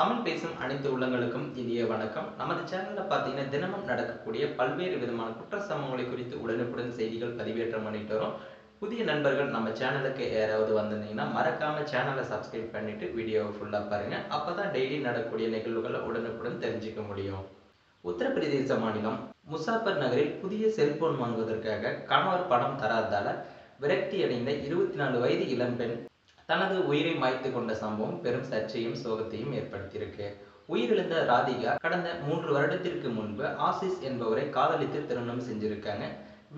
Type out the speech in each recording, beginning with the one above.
தமிழ் பேசும் அனைத்து உள்ளங்களுக்கும் இனிய வணக்கம். நமது சேனல்ல பார்த்தீங்கன்னா தினமும் நடக்கக்கூடிய பல்வேறு விதமான குற்ற சம்பவங்களை குறித்து உடனுக்குடன் செய்திகள் பதிவேற்றம் பண்ணிட்டு வரும். புதிய நண்பர்கள் நம்ம சேனலுக்கு யாராவது வந்திருந்தீங்கன்னா மறக்காம சேனலை சப்ஸ்கிரைப் பண்ணிட்டு வீடியோவை ஃபுல்லா பாருங்க. அப்பதான் டெய்லி நடக்கக்கூடிய நிகழ்வுகளை உடனுக்குடன் தெரிஞ்சுக்க முடியும். உத்தரப்பிரதேச மாநிலம் முசாபர் நகரில் புதிய செல்போன் வாங்குவதற்காக கணவர் பணம் தராததால விரக்தி அடைந்த இருபத்தி நாலு வயது இளம்பெண் தனது உயிரை மாய்த்து கொண்ட சம்பவம் பெரும் சர்ச்சையும் சோகத்தையும் ஏற்படுத்தியிருக்கு. உயிரிழந்த ராதிகா கடந்த மூன்று வருடத்திற்கு முன்பு ஆசிஸ் என்பவரை காதலித்து திருமணம் செஞ்சிருக்காங்க.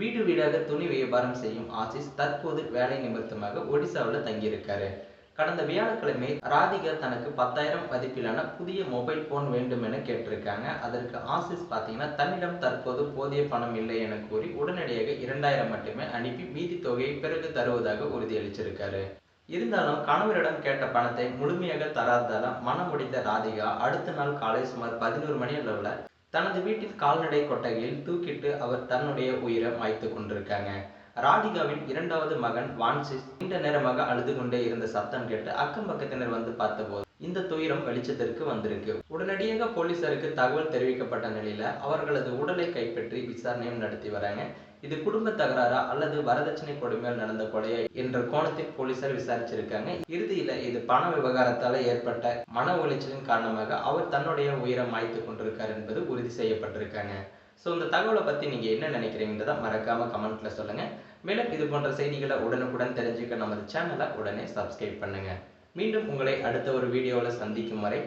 வீடு வீடாக துணி வியாபாரம் செய்யும் ஆசிஸ் தற்போது வேலை நிமித்தமாக ஒடிசாவில் தங்கியிருக்காரு. கடந்த வியாழக்கிழமை ராதிகா தனக்கு பத்தாயிரம் மதிப்பிலான புதிய மொபைல் போன் வேண்டும் என கேட்டிருக்காங்க. அதற்கு ஆசிஸ் பார்த்தீங்கன்னா தன்னிடம் தற்போது போதிய பணம் இல்லை என கூறி உடனடியாக இரண்டாயிரம் மட்டுமே அனுப்பி மீதி தொகையை பிறகு தருவதாக உறுதியளிச்சிருக்காரு. இருந்தாலும் கணவரிடம் கேட்ட பணத்தை முழுமையாக தராததால மனம் முடிந்த ராதிகா அடுத்த நாள் காலை சுமார் பதினோரு மணி அளவுல தனது வீட்டின் கால்நடை கொட்டகையில் தூக்கிட்டு அவர் தன்னுடைய உயிரை மாய்த்து கொண்டிருக்காங்க. ராதிகாவின் இரண்டாவது மகன் வான்சிஸ் நீண்ட நேரமாக அழுது கொண்டே இருந்த சத்தம் கேட்டு அக்கம் பக்கத்தினர் வந்து பார்த்தபோது இந்த துயரம் வெளிச்சத்திற்கு வந்திருக்கு. உடனடியாக போலீசாருக்கு தகவல் தெரிவிக்கப்பட்ட நிலையில அவர்களது உடலை கைப்பற்றி விசாரணையும் நடத்தி வராங்க. இது குடும்ப தகராறா அல்லது வரதட்சணை கொடுமையால் நடந்த கொலையா என்ற கோணத்தில் போலீசார் விசாரிச்சிருக்காங்க. இறுதியில இது பண விவகாரத்தால ஏற்பட்ட மன உளைச்சலின் காரணமாக அவர் தன்னுடைய உயிரை மாய்த்து கொண்டிருக்கார் என்பது உறுதி செய்யப்பட்டிருக்காங்க. ஸோ இந்த தகவலை பத்தி நீங்க என்ன நினைக்கிறீங்கன்றதை மறக்காம கமெண்ட்ல சொல்லுங்க. மேலும் இது போன்ற செய்திகளை உடனுக்குடன் தெரிஞ்சுக்க நமது சேனலை உடனே சப்ஸ்கிரைப் பண்ணுங்க. மீண்டும் உங்களை அடுத்த ஒரு வீடியோவில் சந்திக்கும் வரை